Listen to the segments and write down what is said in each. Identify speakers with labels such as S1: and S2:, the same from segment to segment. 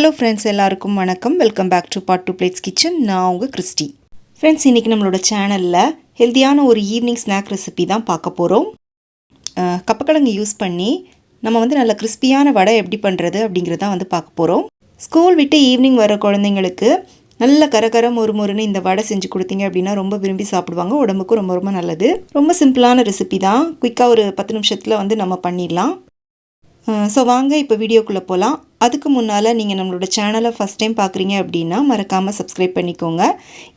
S1: Hello friends எல்லாருக்கும் வணக்கம். Welcome back to Pot to Plates Kitchen நான் உங்கள் கிறிஸ்டி. ஃப்ரெண்ட்ஸ் இன்றைக்கி நம்மளோட சேனலில் ஹெல்த்தியான ஒரு ஈவினிங் ஸ்நாக் ரெசிபி தான் பார்க்க போகிறோம் கப்பக்கிழங்கு யூஸ் பண்ணி நம்ம வந்து நல்ல கிறிஸ்பியான வடை எப்படி பண்ணுறது அப்படிங்கிறத வந்து பார்க்க போகிறோம் ஸ்கூல் விட்டு ஈவினிங் வர குழந்தைங்களுக்கு நல்ல கரகரம் ஒரு முருன்னு இந்த வடை செஞ்சு கொடுத்தீங்க அப்படின்னா ரொம்ப விரும்பி சாப்பிடுவாங்க. உடம்புக்கும் ரொம்ப ரொம்ப நல்லது. ரொம்ப சிம்பிளான ரெசிபி தான். குயிக்காக ஒரு பத்து நிமிஷத்தில் வந்து நம்ம பண்ணிடலாம். ஸோ வாங்க இப்போ வீடியோக்குள்ளே போகலாம் அதுக்கு முன்னால் நீங்கள் நம்மளோட சேனலை ஃபஸ்ட் டைம் பார்க்குறீங்க அப்படின்னா மறக்காமல் சப்ஸ்கிரைப் பண்ணிக்கோங்க.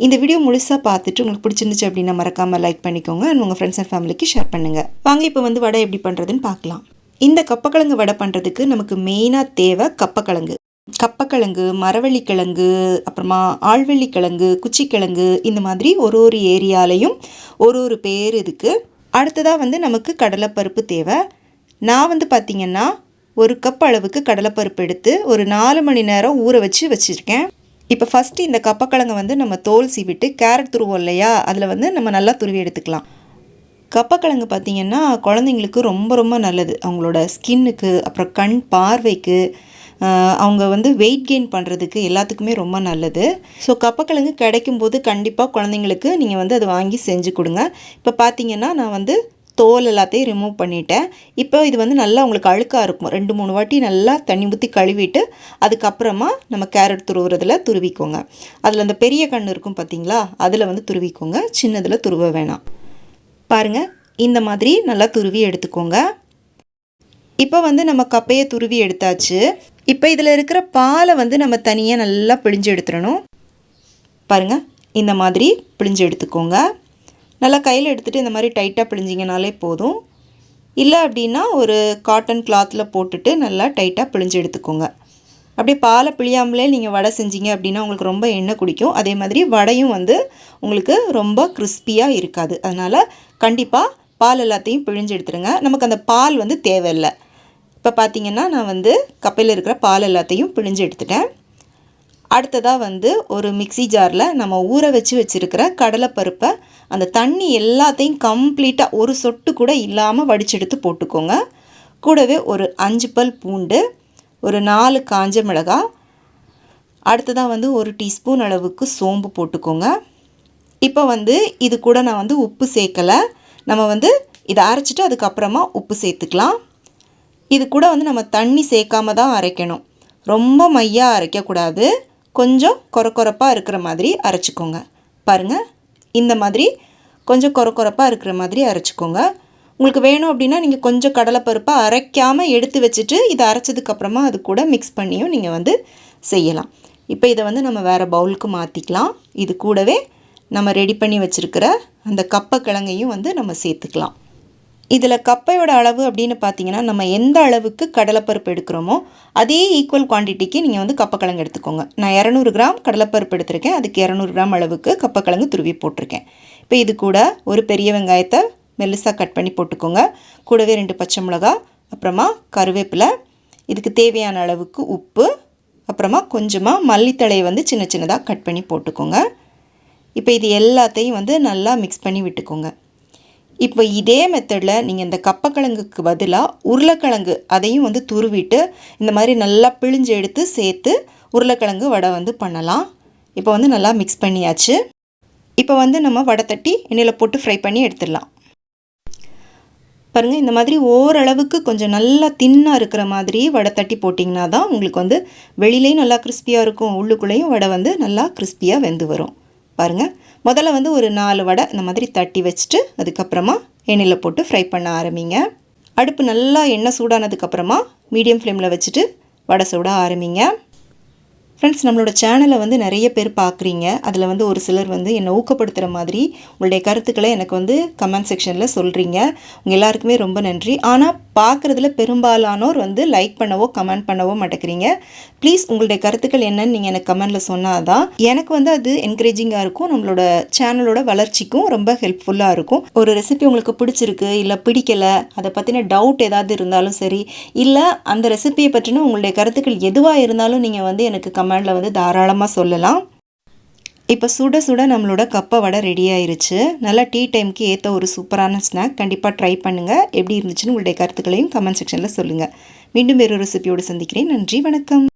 S1: இந்த வீடியோ முழுசாக பார்த்துட்டு உங்களுக்கு பிடிச்சிருந்துச்சு அப்படின்னா மறக்காமல் லைக் பண்ணிக்கோங்க அண்ட் உங்கள் ஃப்ரெண்ட்ஸ் அண்ட் ஃபேமிலிக்கு ஷேர் பண்ணுங்கள் வாங்க இப்போ வந்து வடை எப்படி பண்ணுறதுன்னு பார்க்கலாம். இந்த கப்பக்கிழங்கு வடை பண்ணுறதுக்கு நமக்கு மெயினாக தேவை கப்பக்கிழங்கு. கப்பக்கிழங்கு மரவள்ளிக்கிழங்கு அப்புறமா ஆழ்வள்ளிக்கிழங்கு குச்சிக்கிழங்கு இந்த மாதிரி ஒரு ஒரு ஏரியாலையும் ஒரு ஒரு பேர் இதுக்கு அடுத்ததாக வந்து நமக்கு கடலைப்பருப்பு தேவை. நான் வந்து பார்த்திங்கன்னா ஒரு கப் அளவுக்கு கடலைப்பருப்பு எடுத்து ஒரு நாலு மணி நேரம் ஊற வச்சு வச்சுருக்கேன். இப்போ ஃபஸ்ட்டு இந்த கப்பக்கிழங்கை வந்து நம்ம தோல் சீவிட்டு கேரட் துருவோம் இல்லையா? அதில் வந்து நம்ம நல்லா துருவி எடுத்துக்கலாம். கப்பக்கிழங்கு பார்த்திங்கன்னா குழந்தைங்களுக்கு ரொம்ப ரொம்ப நல்லது. அவங்களோட ஸ்கின்னுக்கு அப்புறம் கண் பார்வைக்கு அவங்க வந்து வெயிட் கெயின் பண்ணுறதுக்கு எல்லாத்துக்குமே ரொம்ப நல்லது. ஸோ கப்பக்கிழங்கு கிடைக்கும்போது கண்டிப்பாக குழந்தைங்களுக்கு நீங்கள் வந்து அதை வாங்கி செஞ்சு கொடுங்க. இப்போ பார்த்திங்கன்னா நான் வந்து தோல் எல்லாத்தையும் ரிமூவ் பண்ணிட்டேன். இப்போ இது வந்து நல்லா உங்களுக்கு அழுக்காக இருக்கும். ரெண்டு மூணு வாட்டி நல்லா தண்ணி ஊற்றி கழுவிட்டு அதுக்கப்புறமா நம்ம கேரட் துருவுறதில் துருவிக்கோங்க. அதில் அந்த பெரிய கண் இருக்கும் பார்த்தீங்களா அதில் வந்து துருவிக்கோங்க. சின்னதில் துருவ வேணாம். பாருங்கள் இந்த மாதிரி நல்லா துருவி எடுத்துக்கோங்க. இப்போ வந்து நம்ம கப்பையை துருவி எடுத்தாச்சு. இப்போ இதில் இருக்கிற பாலை வந்து நம்ம தனியாக நல்லா பிழிஞ்சு எடுத்துடணும். பாருங்கள் இந்த மாதிரி பிழிஞ்சு எடுத்துக்கோங்க. நல்லா கையில் எடுத்துகிட்டு இந்த மாதிரி டைட்டாக பிழிஞ்சிங்கனாலே போதும். இல்லை அப்படின்னா ஒரு காட்டன் கிளாத்தில் போட்டுட்டு நல்லா டைட்டாக பிழிஞ்சு எடுத்துக்கோங்க. அப்படியே பாலை பிழியாமலே நீங்கள் வடை செஞ்சீங்க அப்படின்னா உங்களுக்கு ரொம்ப எண்ணெய் குடிக்கும். அதே மாதிரி வடையும் வந்து உங்களுக்கு ரொம்ப கிறிஸ்பியாக இருக்காது. அதனால் கண்டிப்பாக பால் எல்லாத்தையும் பிழிஞ்சு எடுத்துருங்க. நமக்கு அந்த பால் வந்து தேவையில்லை. இப்போ பார்த்திங்கன்னா நான் வந்து கப்பையில் இருக்கிற பால் எல்லாத்தையும் பிழிஞ்சு எடுத்துட்டேன். அடுத்ததாக வந்து ஒரு மிக்சி ஜாரில் நம்ம ஊற வச்சு வச்சுருக்கிற கடலைப்பருப்பை அந்த தண்ணி எல்லாத்தையும் கம்ப்ளீட்டாக ஒரு சொட்டு கூட இல்லாமல் வடிச்செடுத்து போட்டுக்கோங்க. கூடவே ஒரு அஞ்சு பல் பூண்டு ஒரு நாலு காஞ்ச மிளகாய் அடுத்ததாக வந்து ஒரு டீஸ்பூன் அளவுக்கு சோம்பு போட்டுக்கோங்க. இப்போ வந்து இது கூட நான் வந்து உப்பு சேர்க்கலை. நம்ம வந்து இதை அரைச்சிட்டு அதுக்கப்புறமா உப்பு சேர்த்துக்கலாம். இது கூட வந்து நம்ம தண்ணி சேர்க்காம தான் அரைக்கணும். ரொம்ப மையாக அரைக்கக்கூடாது. கொஞ்சம் கொர கொரப்பாக இருக்கிற மாதிரி அரைச்சிக்கோங்க. பாருங்கள் இந்த மாதிரி கொஞ்சம் கொர கொரப்பாக இருக்கிற மாதிரி அரைச்சிக்கோங்க. உங்களுக்கு வேணும் அப்படின்னா நீங்கள் கொஞ்சம் கடலைப்பருப்பை அரைக்காமல் எடுத்து வச்சுட்டு இதை அரைச்சதுக்கப்புறமா அது கூட மிக்ஸ் பண்ணியும் நீங்கள் வந்து செய்யலாம். இப்போ இதை வந்து நம்ம வேறு பவுலுக்கு மாற்றிக்கலாம் இது கூடவே நம்ம ரெடி பண்ணி வச்சுருக்கிற அந்த கப்பை கிழங்கையும் வந்து நம்ம சேர்த்துக்கலாம். இதில் கப்பையோட அளவு அப்படின்னு பார்த்தீங்கன்னா நம்ம எந்த அளவுக்கு கடலைப்பருப்பு எடுக்கிறோமோ அதே ஈக்குவல் குவான்டிட்டிக்கு நீங்கள் வந்து கப்பக்கிழங்கு எடுத்துக்கோங்க. நான் இரநூறு கிராம் கடலைப்பருப்பு எடுத்திருக்கேன். அதுக்கு இரநூறு கிராம் அளவுக்கு கப்பக்கிழங்கு துருவி போட்டிருக்கேன். இப்போ இது கூட ஒரு பெரிய வெங்காயத்தை மெல்லிசாக கட் பண்ணி போட்டுக்கோங்க. கூடவே ரெண்டு பச்சை மிளகா அப்புறமா கருவேப்பிலை இதுக்கு தேவையான அளவுக்கு உப்பு அப்புறமா கொஞ்சமாக மல்லித்தழையை வந்து சின்ன சின்னதாக கட் பண்ணி போட்டுக்கோங்க. இப்போ இது எல்லாத்தையும் வந்து நல்லா மிக்ஸ் பண்ணி விட்டுக்கோங்க. இப்போ இதே மெத்தடில் நீங்கள் இந்த கப்பக்கிழங்குக்கு பதிலாக உருளைக்கிழங்கு அதையும் வந்து துருவிட்டு இந்த மாதிரி நல்லா பிழிஞ்சு எடுத்து சேர்த்து உருளைக்கிழங்கு வடை வந்து பண்ணலாம். இப்போ வந்து நல்லா மிக்ஸ் பண்ணியாச்சு. இப்போ வந்து நம்ம வடை தட்டி எண்ணெயில் போட்டு ஃப்ரை பண்ணி எடுத்துடலாம். பாருங்கள் இந்த மாதிரி ஓரளவுக்கு கொஞ்சம் நல்லா தின்னாக இருக்கிற மாதிரி வடை தட்டி போட்டிங்கன்னா தான் உங்களுக்கு வந்து வெளியிலையும் நல்லா கிறிஸ்பியாக இருக்கும் உள்ளுக்குள்ளேயும் வடை வந்து நல்லா கிறிஸ்பியாக வெந்து வரும். பாருங்கள் முதல்ல வந்து ஒரு நாலு வடை இந்த மாதிரி தட்டி வச்சுட்டு அதுக்கப்புறமா எண்ணெயில் போட்டு ஃப்ரை பண்ண ஆரம்பிங்க. அடுப்பு நல்லா எண்ணெய் சூடானதுக்கப்புறமா மீடியம் ஃப்ளேமில் வச்சுட்டு வடை சூட ஆரம்பிங்க. ஃப்ரெண்ட்ஸ் நம்மளோட சேனலை வந்து நிறைய பேர் பார்க்குறீங்க. அதில் வந்து ஒரு சிலர் வந்து என்னை ஊக்கப்படுத்துகிற மாதிரி உங்களுடைய கருத்துக்களை எனக்கு வந்து கமெண்ட் செக்ஷனில் சொல்கிறீங்க உங்கள் எல்லாருக்குமே ரொம்ப நன்றி. ஆனால் பார்க்குறதுல பெரும்பாலானோர் வந்து லைக் பண்ணவோ கமெண்ட் பண்ணவோ மாட்டேங்கிறீங்க. ப்ளீஸ் உங்களுடைய கருத்துக்கள் என்னன்னு நீங்கள் எனக்கு கமெண்டில் சொன்னால் தான் எனக்கு வந்து அது என்கரேஜிங்காக இருக்கும். நம்மளோட சேனலோட வளர்ச்சிக்கும் ரொம்ப ஹெல்ப்ஃபுல்லாக இருக்கும். ஒரு ரெசிபி உங்களுக்கு பிடிச்சிருக்கு இல்லை பிடிக்கலை அதை பற்றின டவுட் ஏதாவது இருந்தாலும் சரி இல்லை அந்த ரெசிபியை பற்றின உங்களுடைய கருத்துக்கள் எதுவாக இருந்தாலும் நீங்கள் வந்து எனக்கு கமெண்டில் வந்து தாராளமாக சொல்லலாம். இப்போ சுட சுட நம்மளோட கப்பை வடை ரெடி ஆயிருச்சு. நல்லா டீ டைமுக்கு ஏற்ற ஒரு சூப்பரான ஸ்நாக் கண்டிப்பாக ட்ரை பண்ணுங்கள் எப்படி இருந்துச்சுன்னு உங்களுடைய கருத்துக்களையும் கமெண்ட் செக்ஷனில் சொல்லுங்கள் மீண்டும் வேறு ரெசிபியோடு சந்திக்கிறேன். நன்றி வணக்கம்.